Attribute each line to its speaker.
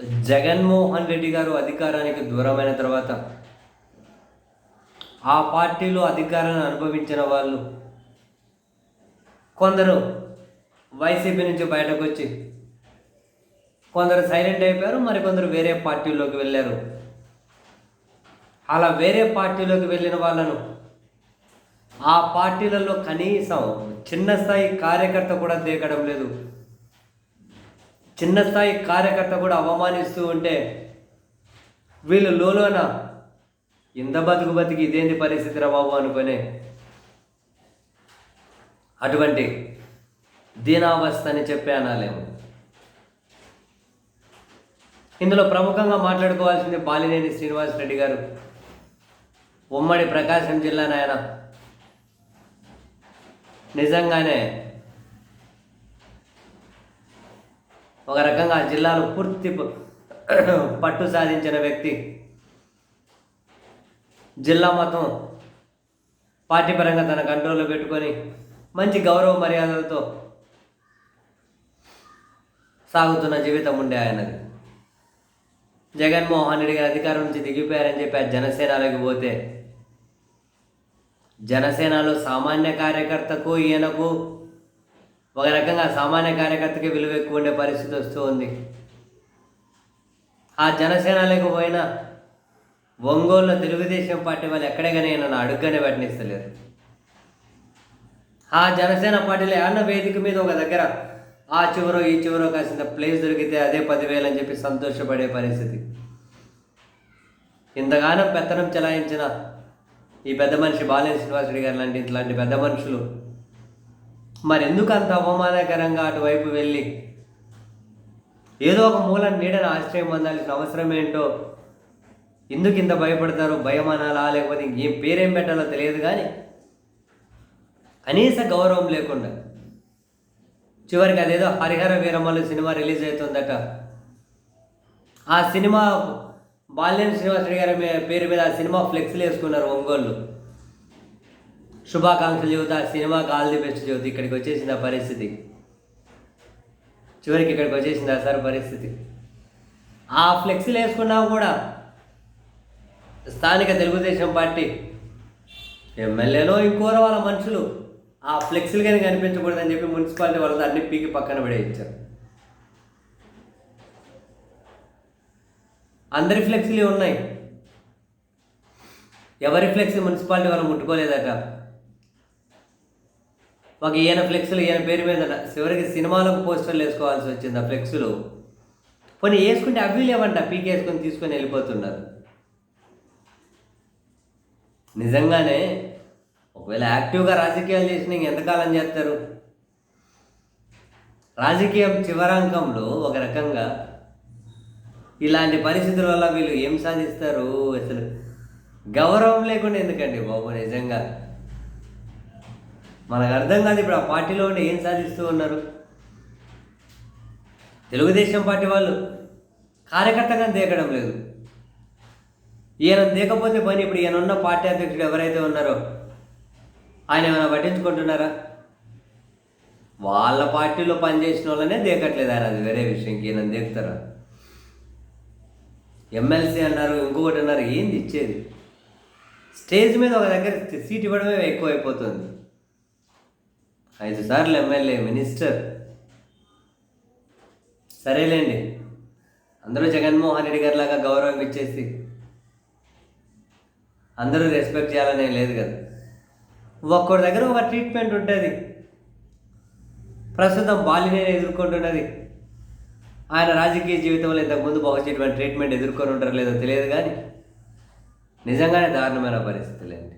Speaker 1: జగన్మోహన్ రెడ్డి గారు అధికారానికి దూరమైన తర్వాత ఆ పార్టీలో అధికారాన్ని అనుభవించిన వాళ్ళు కొందరు వైసీపీ నుంచి బయటకు వచ్చి కొందరు సైలెంట్ అయిపోయారు మరికొందరు వేరే పార్టీలోకి వెళ్ళారు. అలా వేరే పార్టీలోకి వెళ్ళిన వాళ్ళను ఆ పార్టీలలో కనీసం చిన్న స్థాయి కార్యకర్త కూడా దిగడం లేదు. చిన్న స్థాయి కార్యకర్త కూడా అవమానిస్తూ ఉంటే వీళ్ళు లోలోన ఇంత బతుకు బతికి ఇదేంటి పరిస్థితి రా బాబు అనుకునే అటువంటి దీనావస్థ అని చెప్పి అనాలేము. ఇందులో ప్రముఖంగా మాట్లాడుకోవాల్సింది బాలినేని శ్రీనివాస్ రెడ్డి గారు. ఉమ్మడి ప్రకాశం జిల్లా నాయన. నిజంగానే ఒక రకంగా ఆ జిల్లాలో పూర్తి పట్టు సాధించిన వ్యక్తి. జిల్లా మొత్తం పార్టీ పరంగా తన కంట్రోల్లో పెట్టుకొని మంచి గౌరవ మర్యాదలతో సాగుతున్న జీవితం ఉండే ఆయనది. జగన్మోహన్ రెడ్డి గారు అధికారం నుంచి దిగిపోయారని చెప్పి ఆ జనసేనలోకి పోతే జనసేనలో సామాన్య కార్యకర్తకు ఈయనకు ఒక రకంగా సామాన్య కార్యకర్తకి విలువ ఎక్కువ ఉండే పరిస్థితి వస్తూ ఉంది. ఆ జనసేన లేకపోయినా ఒంగోలులో తెలుగుదేశం పార్టీ వాళ్ళు ఎక్కడైనా నన్ను అడుగ్గానే పెట్టనిస్తలేరు ఆ జనసేన పార్టీలో ఏమన్నా వేదిక మీద ఒక దగ్గర ఆ చివరో ఈ చివరో కాసిన ప్లేస్ దొరికితే అదే పదివేలు అని చెప్పి సంతోషపడే పరిస్థితి. ఇంతగానో పెత్తనం చెలాయించిన ఈ పెద్ద మనిషి బాలేని శ్రీనివాసుడి గారు లాంటి ఇట్లాంటి పెద్ద మనుషులు మరి ఎందుకు అంత అవమానకరంగా అటువైపు వెళ్ళి? ఏదో ఒక మూల నీడని ఆశ్రయం పొందాల్సిన అవసరం ఏంటో? ఎందుకు ఇంత భయపడతారో భయం అనాలా లేకపోతే ఇంకేం పేరేం పెట్టాలో తెలియదు కానీ కనీస గౌరవం లేకుండా. చివరికి అదేదో హరిహర వీరమ్మలు సినిమా రిలీజ్ అవుతుందట. ఆ సినిమా బాల్యం శ్రీనివాసరెడ్డి గారి పేరు మీద ఆ సినిమా ఫ్లెక్స్లు వేసుకున్నారు ఒంగోళ్ళు. శుభాకాంక్షలు చెబుతా సినిమా సినిమాకి ఆల్ ది బెస్ట్ చెబుతా ఇక్కడికి వచ్చేసింది ఆ పరిస్థితి? చివరికి ఇక్కడికి వచ్చేసింది ఆ సార్ పరిస్థితి? ఆ ఫ్లెక్సీలు వేసుకున్నా కూడా. స్థానిక తెలుగుదేశం పార్టీ ఎమ్మెల్యేలో ఇంకోరో వాళ్ళ మనుషులు. ఆ ఫ్లెక్సీలు కానీ కనిపించకూడదని చెప్పి మున్సిపాలిటీ వాళ్ళతో అన్ని పీకి పక్కన పడేయించారు. అందరి ఫ్లెక్సీలు ఉన్నాయి. ఎవరి ఫ్లెక్సీ మున్సిపాలిటీ వాళ్ళు ముట్టుకోలేదట? ఒక ఈయన ఫ్లెక్స్లు ఈయన పేరు మీద చివరికి సినిమాలకు పోస్టర్లు వేసుకోవాల్సి వచ్చింది ఆ ఫ్లెక్స్లు. పోనీ వేసుకుంటే అవి లేవంట పీకి వేసుకొని తీసుకొని వెళ్ళిపోతున్నారు. నిజంగానే ఒకవేళ యాక్టివ్గా రాజకీయాలు చేసిన ఎంతకాలం చేస్తారు? రాజకీయం చివరాంకంలో ఒక రకంగా ఇలాంటి పరిస్థితుల వల్ల వీళ్ళు ఏం సాధిస్తారు? అసలు గౌరవం లేకుండా ఎందుకండి బాబు నిజంగా? మనకు అర్థం కాదు ఇప్పుడు ఆ పార్టీలో ఉండి ఏం సాధిస్తూ ఉన్నారు? తెలుగుదేశం పార్టీ వాళ్ళు కార్యకర్తగా దేకడం లేదు. ఈయన దేకపోతే పని ఇప్పుడు ఈయన ఉన్న పార్టీ అధ్యక్షుడు ఎవరైతే ఉన్నారో ఆయన ఏమైనా పట్టించుకుంటున్నారా? వాళ్ళ పార్టీలో పనిచేసిన వాళ్ళనే దేకట్లేదు ఆయన అది వేరే విషయం ఈయన దేకుతారా? ఎమ్మెల్సీ అన్నారు ఇంకొకటి అన్నారు ఏంది ఇచ్చేది? స్టేజ్ మీద ఒక దగ్గర సీట్ ఇవ్వడమే ఎక్కువ అయిపోతుంది ఐదు సార్లు ఎమ్మెల్యే మినిస్టర్. సరేలేండి. అందరూ జగన్మోహన్ రెడ్డి గారి లాగా గౌరవం ఇచ్చేసి అందరూ రెస్పెక్ట్ చేయాలనే లేదు కదా. ఒక్కడి దగ్గర ఒక ట్రీట్మెంట్ ఉంటుంది. ప్రస్తుతం బాలినేని ఎదుర్కొంటున్నది. ఆయన రాజకీయ జీవితంలో ఇంతకుముందు బహుచేటువంటి ట్రీట్మెంట్ ఎదుర్కొని ఉంటారు లేదో తెలియదు కానీ నిజంగానే దారుణమైన పరిస్థితులేండి.